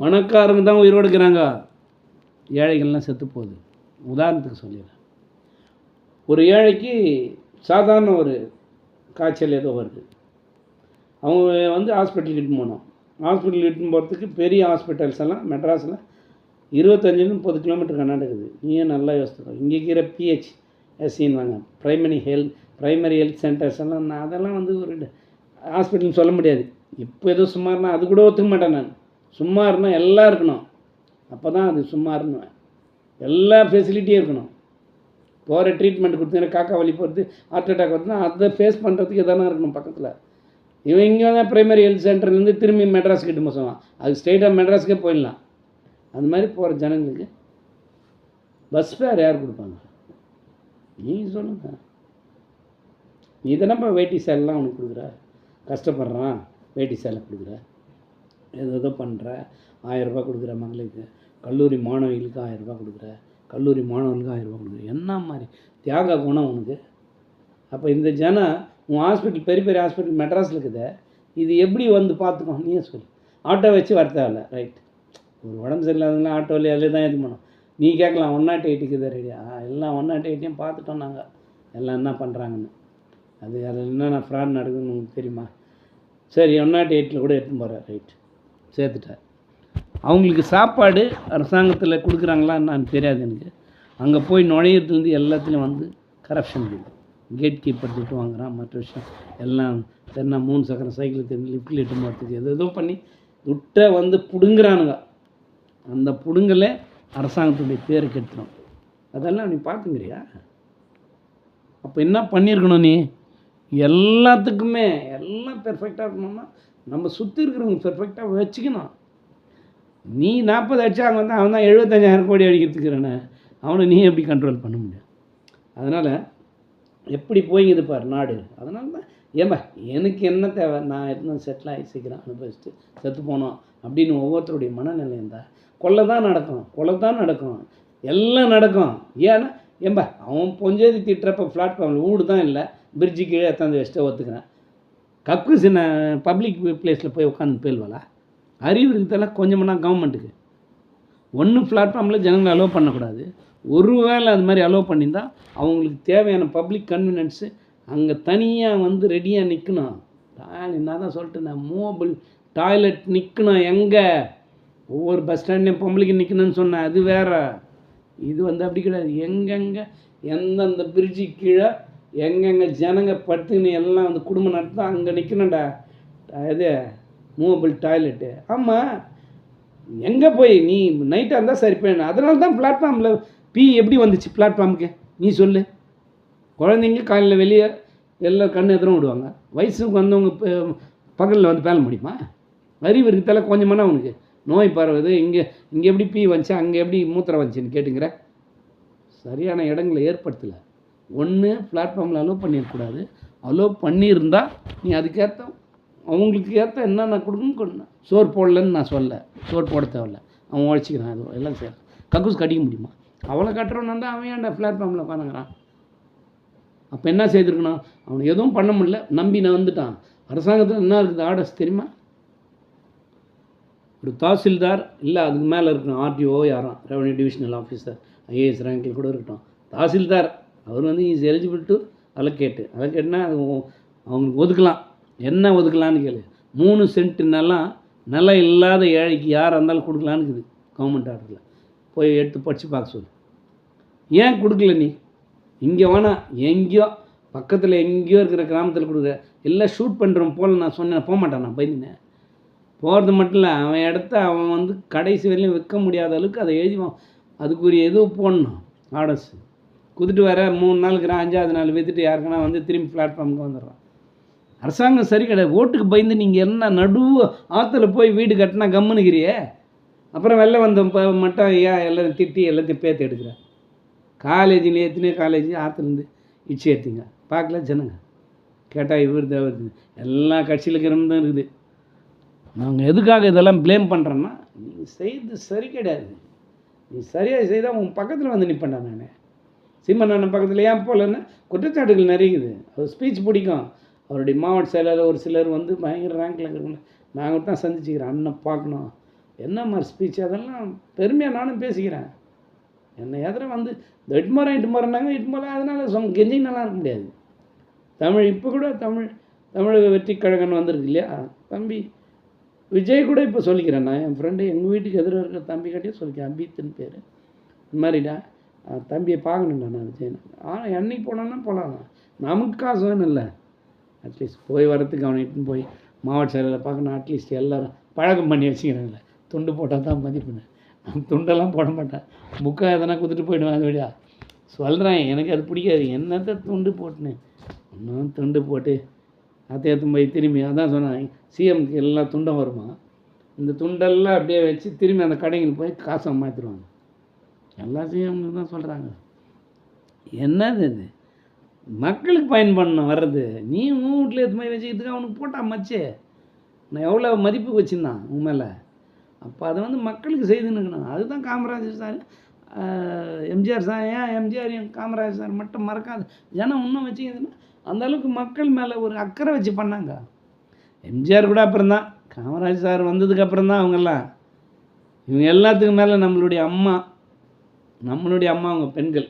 பணக்காரங்க தான் உயிரோடு இருக்கிறாங்க. ஏழைகள்லாம் செத்து போகுது உதாரணத்துக்கு சொல்லிடுறேன். ஒரு ஏழைக்கு சாதாரண ஒரு காய்ச்சல் ஏதோ வருது. அவங்க வந்து ஹாஸ்பிட்டலுக்கு இட்டுன்னு போனோம். ஹாஸ்பிட்டல் இட்டுன்னு போகிறதுக்கு பெரிய ஹாஸ்பிட்டல்ஸ் எல்லாம் மெட்ராஸில் இருபத்தஞ்சிலும் முப்பது கிலோமீட்டர் கர்நாடகுது. நீயே நல்லா யோசித்துக்கோ. இங்கே இருக்கிற pH எஸ்சின்வாங்க primary health primary health centres எல்லாம் நான் அதெல்லாம் வந்து ஒரு ஹாஸ்பிட்டல்னு சொல்ல முடியாது. இப்போ ஏதோ சுமார்னா அது கூட ஒத்துக்க மாட்டேன் நான். சும்மா இருந்தால் எல்லாம் இருக்கணும். அப்போ தான் அது சும்மா இருந்தேன் எல்லா ஃபெசிலிட்டியும் இருக்கணும். போகிற ட்ரீட்மெண்ட் கொடுத்தீங்கன்னா காக்கா வலி போகிறது ஹார்ட் அட்டாக் வருதுன்னா அதை ஃபேஸ் பண்ணுறதுக்கு எதனா இருக்கணும் பக்கத்தில். இவன் இங்கே தான் பிரைமரி ஹெல்த் சென்டர்லேருந்து திரும்பி மெட்ராஸ் கிட்ட மோசம் அது ஸ்ட்ரெயிட்டாக மெட்ராஸ்க்கே போயிடலாம். அந்த மாதிரி போகிற ஜனங்களுக்கு பஸ் ஃபேர் யார் கொடுப்பாங்க? நீங்கள் சொல்லுங்க. நீ தானேப்பா வேட்டி சேலைலாம் அவனுக்கு கொடுக்குற? கஷ்டப்படுறான் வேட்டி சேலை கொடுக்குற? ஏதோ ஏதோ பண்ணுற ஆயிரரூபா கொடுக்குற மகளுக்கு. கல்லூரி மாணவிகளுக்கு ஆயரரூபா கொடுக்குற கல்லூரி மாணவர்களுக்கு ஆயிரரூபா கொடுக்குற. என்ன மாதிரி? தியாக குணம் உனக்கு. அப்போ இந்த ஜனம் உன் ஹாஸ்பிட்டல் பெரிய பெரிய ஹாஸ்பிட்டல் மெட்ராஸில் இருக்குது. இது எப்படி வந்து பார்த்துக்கோ நீயே சொல்லு. ஆட்டோ வச்சு வர தேவையில்ல ரைட் ஒரு உடம்பு சரியில்லாதவங்களாம் ஆட்டோவில் அதில் தான் இது பண்ணோம். நீ கேட்கலாம் ஒன் நாட் எயிட்டுக்கு ரெடியா எல்லாம் ஒன் நாட் எயிட்டையும் பார்த்துட்டோம் நாங்கள் எல்லாம் என்ன பண்ணுறாங்கன்னு அது அதில் என்னென்ன ஃப்ராட் நடக்குதுன்னு உங்களுக்கு தெரியுமா? சரி ஒன் நாட் எயிட்டில் கூட எடுத்துன்னு போகிறேன் ரைட் சேர்த்துட்டேன் அவங்களுக்கு சாப்பாடு அரசாங்கத்தில் கொடுக்குறாங்களா நான் தெரியாது எனக்கு. அங்கே போய் நுழையிறதுலேருந்து எல்லாத்துலேயும் வந்து கரப்ஷன் இருக்குது கேட் கீப்பர் திட்டு வாங்குறான் மற்ற விஷயம் எல்லாம் தென்னா மூணு சக்கரம் சைக்கிள் தெரிஞ்சு லிஃப்டில் எட்டு போகிறதுக்கு எது ஏதோ பண்ணி துட்டை வந்து பிடுங்குறானுங்க. அந்த பிடுங்கலே அரசாங்கத்துடைய பேரை கெடுத்துடும் அதெல்லாம் நீ பார்த்துங்கிறியா அப்போ என்ன பண்ணியிருக்கணும் நீ? எல்லாத்துக்குமே எல்லாம் பெர்ஃபெக்டாக இருக்கணும்னா நம்ம சுற்றி இருக்கிறவங்க பெர்ஃபெக்டாக வச்சுக்கணும். நீ நாற்பது அடிச்சா அவன் வந்து அவன் தான் எழுபத்தஞ்சாயிரம் கோடி அடிக்கிறதுக்குறானே. அவனை நீ எப்படி கண்ட்ரோல் பண்ண முடியும்? அதனால் எப்படி போய்ங்குது பார் நாடு. அதனால தான் ஏம்பா எனக்கு என்ன தேவை? நான் இருந்தால் செட்டில் ஆகி சீக்கிரம் அனுபவிச்சுட்டு செத்து போனோம் அப்படின்னு ஒவ்வொருத்தருடைய மனநிலை இருந்தால் கொள்ளை தான் நடக்கும் கொலை தான் நடக்கும் எல்லாம் நடக்கும். ஏன்னா ஏம்பா அவன் பொஞ்சேதி திட்டுறப்ப பிளாட்ஃபார்மில் வீடு தான் இல்லை பிரிட்ஜு கீழே எத்தாந்து வச்சுட்டு ஒத்துக்கிறேன். கக்கு சின்ன பப்ளிக் பிளேஸில் போய் உட்காந்து போயிடுவாளா அறிவு இருக்கிறதெல்லாம் கொஞ்சம்னா கவர்மெண்ட்டுக்கு ஒன்று பிளாட்ஃபார்மில் ஜனங்களை அலோவ் பண்ணக்கூடாது. ஒரு வேளை அது மாதிரி அலோவ் பண்ணியிருந்தால் அவங்களுக்கு தேவையான பப்ளிக் கன்வீனியன்ஸு அங்கே தனியாக வந்து ரெடியாக நிற்கணும் நான் தான் சொல்லிட்டு நான் மூவபிள் டாய்லெட் நிற்கணும் எங்கே? ஒவ்வொரு பஸ் ஸ்டாண்ட்லேயும் பொம்பளைக்கு நிற்கணும்னு சொன்னேன் அது வேற. இது வந்து அப்படி கிடையாது. எங்கெங்கே எந்தெந்த பிரிட்ஜு கீழே எங்கெங்கே ஜனங்க படுத்துன்னு எல்லாம் வந்து குடும்பம் நடத்தா அங்கே நிற்கணும்டா இது மூவபிள் டாய்லெட்டு. ஆமாம் எங்கே போய்? நீ நைட்டாக இருந்தால் சரி பண்ண அதனால தான் பிளாட்ஃபார்மில் பி எப்படி வந்துச்சு பிளாட்ஃபார்முக்கு நீ சொல்லு. குழந்தைங்க காலையில் வெளியே எல்லாம் கண் எதிரும் விடுவாங்க. வயசுக்கு வந்தவங்க பகலில் வந்து பேல முடியுமா? அறிவு இருக்கிறதால கொஞ்சமான உனக்கு. நோய் பரவுது. இங்கே இங்கே எப்படி பீ வந்துச்சு? அங்கே எப்படி மூத்திரம் வந்துச்சுன்னு கேட்டுங்கிற சரியான இடங்களை ஏற்படுத்தலை. ஒன்று பிளாட்ஃபார்மில் அலோவ் பண்ணிடக்கூடாது அலோவ் பண்ணியிருந்தால் நீ அதுக்கேற்ற அவங்களுக்கு ஏற்ற என்னென்ன கொடுக்கணும் கொடுக்கணும் சோறு போடலன்னு நான் சொல்ல சோறு போட தேவையில்ல. அவன் உழைச்சிக்கிறான் அது எல்லாம் சரி. கக்கூஸ் கடிக்க முடியுமா? அவளை கட்டுறவன் தான் அவன் ஏன்டா பிளாட்ஃபார்மில் உட்காந்துக்கிறான் அப்போ என்ன செய்திருக்கணும்? அவனை எதுவும் பண்ண முடியல. நம்பி நான் வந்துட்டான். அரசாங்கத்தில் என்ன இருக்குது ஆர்டர்ஸ் தெரியுமா? ஒரு தாசில்தார் இல்லை அதுக்கு மேலே இருக்கணும். ஆர்டிஓ யாரும்? ரெவன்யூ டிவிஷனல் ஆஃபீஸர் ஐஏஎஸ் ரேங்கில் கூட இருக்கட்டும். தாசில்தார். அவர் வந்து இஸ் எலிஜிபிள் டு அலோகேட்டு அலோகேட்னா அது அவங்களுக்கு ஒதுக்கலாம். என்ன ஒதுக்கலான்னு கேளு. மூணு சென்ட் நிலம் நிலம் இல்லாத ஏழைக்கு யாராக இருந்தாலும் கொடுக்கலான்னு இருக்குது கவர்மெண்ட் ஆர்டரில் போய் எடுத்து படித்து பார்க்க சொல்லு. ஏன் கொடுக்கல நீ? இங்கே வேணாம் எங்கேயோ பக்கத்தில் எங்கேயோ இருக்கிற கிராமத்தில் கொடுக்குற. எல்லாம் ஷூட் பண்ணுறோம் போல நான் சொன்னேன். போக மாட்டான் நான் பயந்துனேன். போகிறது மட்டும் இல்லை அவன் இடத்த அவன் வந்து கடைசி வரையிலும் விற்க முடியாத அளவுக்கு அதை எழுதிவான் அதுக்குரிய எதுவும் போடணும். ஆர்டர்ஸ் குதிட்டு வர மூணு நாள் இருக்கிறான் அஞ்சாவது நாள் விற்றுட்டு யாருக்குன்னா வந்து திரும்பி பிளாட்ஃபார்முக்கு வந்துடுறான். அரசாங்கம் சரி கிடையாது. ஓட்டுக்கு பயந்து நீங்கள் என்ன நடு ஆற்றுல போய் வீடு கட்டினா கம்முனுக்கிறியே அப்புறம் வெளில வந்த மட்டும் ஏன் எல்லாரும் திட்டி எல்லாத்தையும் பேத்து எடுக்கிற காலேஜில் ஏற்றினே காலேஜ் ஆற்றுலேருந்து இச்சு ஏற்றிங்க பார்க்கல ஜனங்க. கேட்டால் இவர் தேவை எல்லா கட்சியில் இருக்கிறவங்க தான் இருக்குது. நாங்கள் எதுக்காக இதெல்லாம் ப்ளேம் பண்ணுறோன்னா நீ செய்து சரி கிடையாது. நீ சரியாக செய்தால் உன் பக்கத்தில் வந்து நிற்பேன்டா நான். சீமன் அண்ணன் பக்கத்தில் ஏன் போகலன்னா குற்றச்சாட்டுகள் நிறையுது. அவர் ஸ்பீச் பிடிக்கும். அவருடைய மாவட்ட செயலாளர் ஒரு சிலர் வந்து பயங்கர ரேங்கில் இருக்கிறவங்க. நாங்கள் தான் சந்திச்சுக்கிறோம். அண்ணன் பார்க்கணும். என்ன மாதிரி ஸ்பீச் அதெல்லாம் பெருமையாக நானும் பேசிக்கிறேன். என்னை எதிர வந்து இந்த இட்மரம் இட்மரம்னாங்க இட்மரம் அதனால் சொம் கெஞ்சி நல்லா இருக்க முடியாது. தமிழ் இப்போ கூட தமிழ் தமிழக வெற்றி கழகன் வந்திருக்கு இல்லையா? தம்பி விஜய் கூட இப்போ சொல்லிக்கிறேன். நான் என் ஃப்ரெண்டு எங்கள் வீட்டுக்கு எதிராக இருக்கிற தம்பி கட்டியே சொல்லிக்கிறேன். அம்பித்துன்னு பேர். இந்த மாதிரிடா. தம்பியை பார்க்கணும்டா நான் விஜயன் ஆனால் என்னைக்கு போனோன்னா போகலாம் நமக்கு காசு வேணும் இல்லை அட்லீஸ்ட் போய் வரத்துக்கு அவனை இட்டுன்னு போய் மாவட்ட செயலில் பார்க்கணும். அட்லீஸ்ட் எல்லோரும் பழக்கம் பண்ணி வச்சுக்கிறாங்களே துண்டு போட்டால் தான் மதிப்புண்ணேன் நான் துண்டெல்லாம் போட மாட்டேன். புக்காக எதனா கொடுத்துட்டு போயிடுவேன் அது வழியா. சொல்கிறேன் எனக்கு அது பிடிக்காது. என்னத்த துண்டு போட்டுன்னு? இன்னும் துண்டு போட்டு அதை போய் திரும்பி அதான் சொன்னேன் சிஎம்க்கு எல்லா துண்டும் வருமா? இந்த துண்டெல்லாம் அப்படியே வச்சு திரும்பி அந்த கடைங்களுக்கு போய் காசை மாற்றிடுவாங்க எல்லா சிஎம்க்கு தான் சொல்கிறாங்க என்னது இது? மக்களுக்கு பயன்படணும் வர்றது. நீ உன் வீட்டில் எது மாதிரி வச்சுக்கிறதுக்கு அவனுக்கு போட்டா மச்சே. நான் எவ்வளோ மதிப்பு வச்சுருந்தான் உன் மேலே? அப்போ அதை வந்து மக்களுக்கு செய்துன்னு அதுதான் காமராஜர் சார் எம்ஜிஆர் சார். ஏன் எம்ஜிஆர் என் காமராஜர் சார் மட்டும் மறக்காது? ஜனம் இன்னும் வச்சுக்கிறதுன்னா அந்த அளவுக்கு மக்கள் மேலே ஒரு அக்கறை வச்சு பண்ணாங்க. எம்ஜிஆர் கூட அப்புறம் தான் காமராஜர் சார் வந்ததுக்கப்புறம் தான் அவங்கெல்லாம். இவங்க எல்லாத்துக்கும் மேலே நம்மளுடைய அம்மா நம்மளுடைய அம்மா அவங்க பெண்கள்.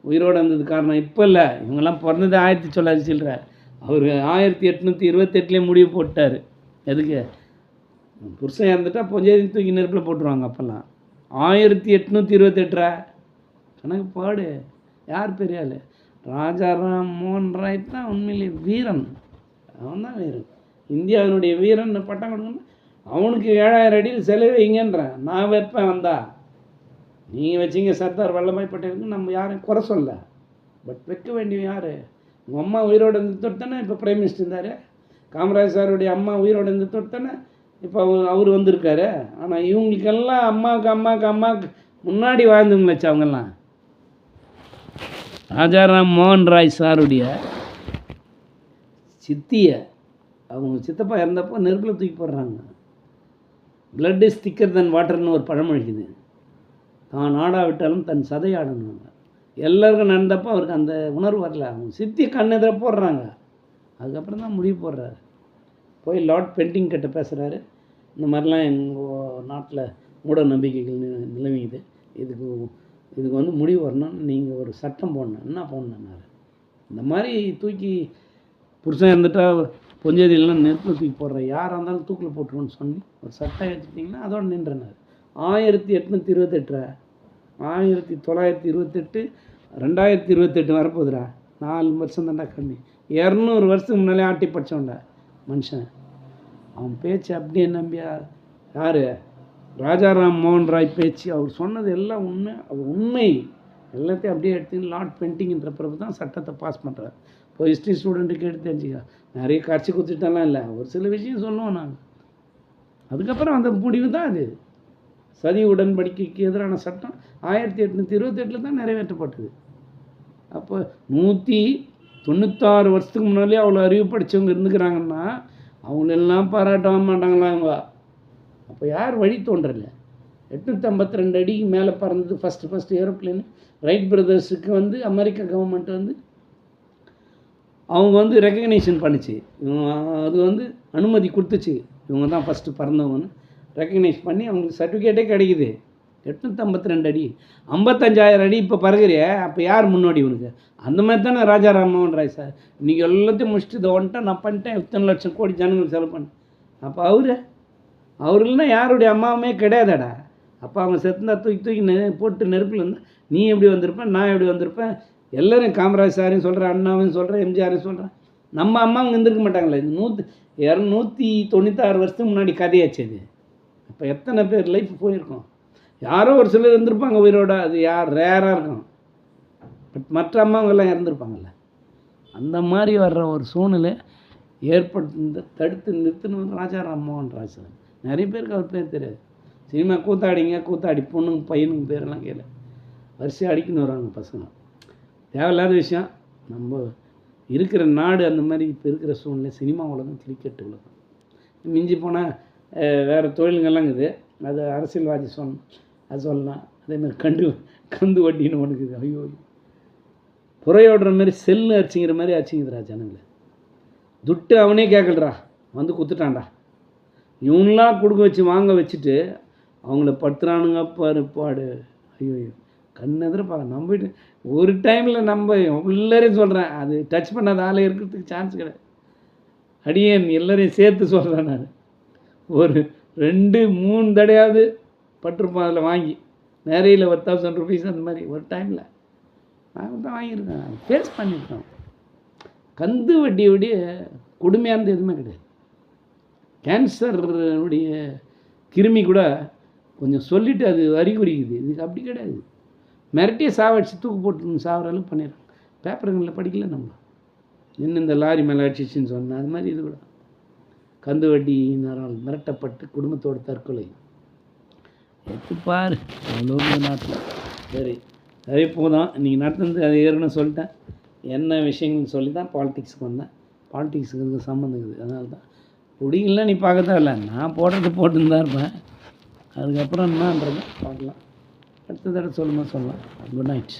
உயிரோடு இருந்தது காரணம் இப்போ இல்லை. இவங்கெல்லாம் பிறந்தது ஆயிரத்தி தொள்ளாயிரத்தி சில்லற. அவர் ஆயிரத்தி எட்நூற்றி இருபத்தெட்டுலேயே முடிவு போட்டார். எதுக்கு? புருஷன் இறந்துட்டா பொஞ்சேரி தூக்கி நெருப்பில் போட்டுருவாங்க அப்போல்லாம். ஆயிரத்தி எட்நூற்றி இருபத்தெட்டுரா? கணக்கு பாடு. யார் பெரிய ஆள் ராஜாராம் மோகன் ராய் தான் உண்மையிலே வீரன். அவன் தான் வீரன். இந்தியாவினுடைய வீரன் பட்டம் கொடுக்கணும். அவனுக்கு ஏழாயிரம் அடியில் செலவு வைங்கன்றேன் நான் வைப்பேன் வந்தா. நீங்கள் வச்சீங்க சர்தார் வல்லபாய் பட்டேலுக்கு நம்ம யாரும் குறை சொல்ல. பட் வைக்க வேண்டிய யார்? உங்கள் அம்மா உயிரோடு இருந்து தொட்டு தானே இப்போ பிரைம் மினிஸ்டர் இருந்தார். காமராஜ் சாருடைய அம்மா உயிரோடு இருந்து தொட்டு தானே இப்போ அவர் அவர் வந்திருக்காரு. ஆனால் இவங்களுக்கெல்லாம் அம்மாவுக்கு அம்மாவுக்கு அம்மாவுக்கு முன்னாடி வாழ்ந்தவங்களாச்சு அவங்கெல்லாம். ராஜாராம் மோகன் ராய் சாருடைய சித்தியை அவங்க சித்தப்பா இறந்தப்போ நெருப்பில் தூக்கி போடுறாங்க. பிளட் இஸ் திக்கர் தன் வாட்டர்னு ஒரு பழமொழிக்குது தான் ஆடாவிட்டாலும் தன் சதை ஆடணுங்க எல்லாருக்கும் நடந்தப்போ அவருக்கு அந்த உணர்வு வரல. அவங்க சித்தி கண்ணெதிர போடுறாங்க. அதுக்கப்புறம் தான் முடிவு போடுறாரு. போய் லார்ட் பெண்டிங் கிட்ட பேசுகிறாரு இந்த மாதிரிலாம் எங்கள் நாட்டில் மூட நம்பிக்கைகள் நி- நிலவிக்குது. இதுக்கு இதுக்கு வந்து முடிவு வரணும்னு நீங்கள் ஒரு சட்டம் போடணும். என்ன போடணுன்னாரு இந்த மாதிரி தூக்கி புருஷன் இருந்துட்டா பொஞ்சதிலாம் நெருப்பில் தூக்கி போடுற. யாராக இருந்தாலும் தூக்கில் போட்டுருவோன்னு சொல்லி ஒரு சட்டம் எடுத்துட்டிங்கன்னா அதோடு நின்றனார். ஆயிரத்தி எட்நூற்றி இருபத்தெட்டுரா? ஆயிரத்தி தொள்ளாயிரத்தி இருபத்தெட்டு ரெண்டாயிரத்தி இருபத்தெட்டு வரப்போகுதுடா. நாலு வருஷம் தான்டா கம்மி. இரநூறு வருஷத்துக்கு முன்னாலே ஆட்டி படித்தவன்டா மனுஷன். அவன் பேச்சு அப்படியே நம்பியா? யார்? ராஜாராம் மோகன் ராய் பேச்சு. அவர் சொன்னது எல்லாம் உண்மை. அவர் உண்மை. எல்லாத்தையும் அப்படியே எடுத்து லார்ட் பெயிண்டிங்ன்ற பிறகு தான் சட்டத்தை பாஸ் பண்ணுறாரு இப்போ ஹிஸ்ட்ரி ஸ்டூடெண்ட்டுக்கு எடுத்து தெரிஞ்சுக்க. நிறைய காட்சி குத்துட்டெல்லாம் இல்லை. ஒரு சில விஷயம் சொல்லுவோம் நாங்கள் அதுக்கப்புறம் அந்த முடிவு தான் அது. சதி உடன்படிக்கைக்கு எதிரான சட்டம் ஆயிரத்தி எட்நூற்றி இருபத்தெட்டில் தான் நிறைவேற்றப்பட்டது. அப்போ நூற்றி தொண்ணூத்தாறு வருஷத்துக்கு முன்னாலே அவ்வளோ அறிவு படித்தவங்க இருந்துக்கிறாங்கன்னா அவங்களெல்லாம் பாராட்ட மாட்டாங்களா அவங்க அப்போ யார் வழி தோன்றல? எட்நூற்றி ஐம்பத்தி ரெண்டு அடிக்கு மேலே பறந்தது ஃபஸ்ட்டு ஃபஸ்ட்டு ஏரோப்ளேனு. ரைட் பிரதர்ஸுக்கு வந்து அமெரிக்க கவர்மெண்ட் வந்து அவங்க வந்து ரெக்கக்னேஷன் பண்ணுச்சு. இவங்க அது வந்து அனுமதி கொடுத்துச்சு. இவங்க தான் ஃபஸ்ட்டு பறந்தவங்கன்னு. ரெக்கக்னைஸ் பண்ணி அவங்களுக்கு சர்டிஃபிகேட்டே கிடைக்குது. எட்நூற்றம்பத்தி ரெண்டு அடி. ஐம்பத்தஞ்சாயிரம் அடி இப்போ பறகுறிய அப்போ யார் முன்னோடி உனக்கு? அந்த மாதிரி தானே ராஜா ராமோகன் ராய் சார் இன்றைக்கி எல்லாத்தையும் முடிச்சுட்டு இதை வந்துட்டேன் நான் பண்ணிட்டேன். இத்தனை லட்சம் கோடி ஜனங்களுக்கு செலவு பண்ணேன். அப்போ அவரு? அவர் இல்லைன்னா யாருடைய அம்மாவுமே கிடையாதாடா. அப்போ அவங்க செத்துந்தா தூக்கி தூக்கி நெ போட்டு நெருப்பில் இருந்தால் நீ எப்படி வந்திருப்பேன் நான் எப்படி வந்திருப்பேன் எல்லோரும் காமராஜ் சாரையும் சொல்கிறேன் அண்ணாவையும் சொல்கிறேன் எம்ஜிஆரையும் சொல்கிறேன் நம்ம அம்மா அவங்க இருந்திருக்க மாட்டாங்களே. நூற்று நூற்றி இரநூத்தி தொண்ணூத்தாறு வருஷத்துக்கு முன்னாடி கதையாச்சு அது இப்போ எத்தனை பேர் லைஃப் போயிருக்கோம்? யாரோ ஒரு சிலர் இருந்திருப்பாங்க உயிரோட அது யார்? ரேராக இருக்கும். பட் மற்ற அம்மாவங்கெல்லாம் இறந்துருப்பாங்கல்ல. அந்த மாதிரி வர்ற ஒரு சூழ்நிலை ஏற்பட்டு தடுத்து நிறுத்தினவர் ராஜா ராம்மோகன் ராஜ் நிறைய பேருக்கு அவர் பேர் தெரியாது. சினிமா கூத்தாடிங்க கூத்தாடி பொண்ணுங்க பையனுங்க பேரெல்லாம் கேளு. வரிசையாக அடிக்கணும் வராங்க பசங்க. தேவையில்லாத விஷயம். நம்ம இருக்கிற நாடு அந்த மாதிரி இப்போ இருக்கிற சூழ்நிலை சினிமா உலகம் கிரிக்கெட் உலகம். மிஞ்சி போனால் வேறு தொழிலுங்கெல்லாம் இருக்குது அது அரசியல்வாதி சொன்ன அது சொல்லலாம். அதேமாதிரி கண்டு கந்து வட்டின்னு ஒன்று இருக்குது. ஐயோ. புறையோடுற மாதிரி செல்லு அடிச்சிங்கிற மாதிரி அடிச்சிங்குதுடா ஜனங்களை. துட்டு அவனே கேட்கலடா வந்து குத்துட்டான்டா. இவங்களாம் கொடுக்க வச்சு வாங்க வச்சுட்டு அவங்கள படுத்துறானுங்க பாரு பாடு. ஐயோ கண் பார்க்க நம்ம ஒரு டைமில் நம்ம எல்லாரையும் சொல்கிறேன் அது டச் பண்ணாத ஆளே இருக்கிறதுக்கு சான்ஸ் கிடையாது. அடியேன் எல்லாரையும் சேர்த்து சொல்கிறேன் நான். ஒரு ரெண்டு மூணு தடையாவது பட்டிருப்போம் அதில் வாங்கி. நிறையில் ஒரு தௌசண்ட் ருபீஸ் அந்த மாதிரி ஒரு டைமில் நாங்கள் தான் வாங்கியிருக்கோம் ஃபேஸ் பண்ணியிருக்கோம். கந்து வட்டியோடைய கொடுமையானது எதுவுமே கிடையாது. கேன்சருடைய கிருமி கூட கொஞ்சம் சொல்லிவிட்டு அது அறிகுறிக்குது இதுக்கு அப்படி கிடையாது. மிரட்டியே சாவடிச்சு தூக்கு போட்டு சாகிற அளவுக்கு பண்ணிடுறோம் பேப்பருங்களில் படிக்கல நம்ம. இன்னும் இந்த லாரி மேலே அடிச்சிச்சின்னு சொன்னேன் அது மாதிரி இது கூட. கந்து வட்டியினரால் மிரட்டப்பட்டு குடும்பத்தோட தற்கொலை. எடுத்து பாரு. அவ்வளோ நாட்டில் சரி அதே போதும். இன்றைக்கி நடந்தது அது ஏற்கனவே சொல்லிட்டேன். என்ன விஷயங்கள்னு சொல்லி தான் பாலிடிக்ஸுக்கு வந்தேன். பாலிடிக்ஸுக்கு இதுக்கு சம்மந்தம் இருக்குது? அதனால தான் பிடிக்கல நீ பார்க்க தேவையில்ல நான் போடுறது போட்டுன்னு தான் இருப்பேன். அதுக்கப்புறம் என்னன்றது பார்க்கலாம். அடுத்த தடவை சொல்லும்போது சொல்லலாம். Good night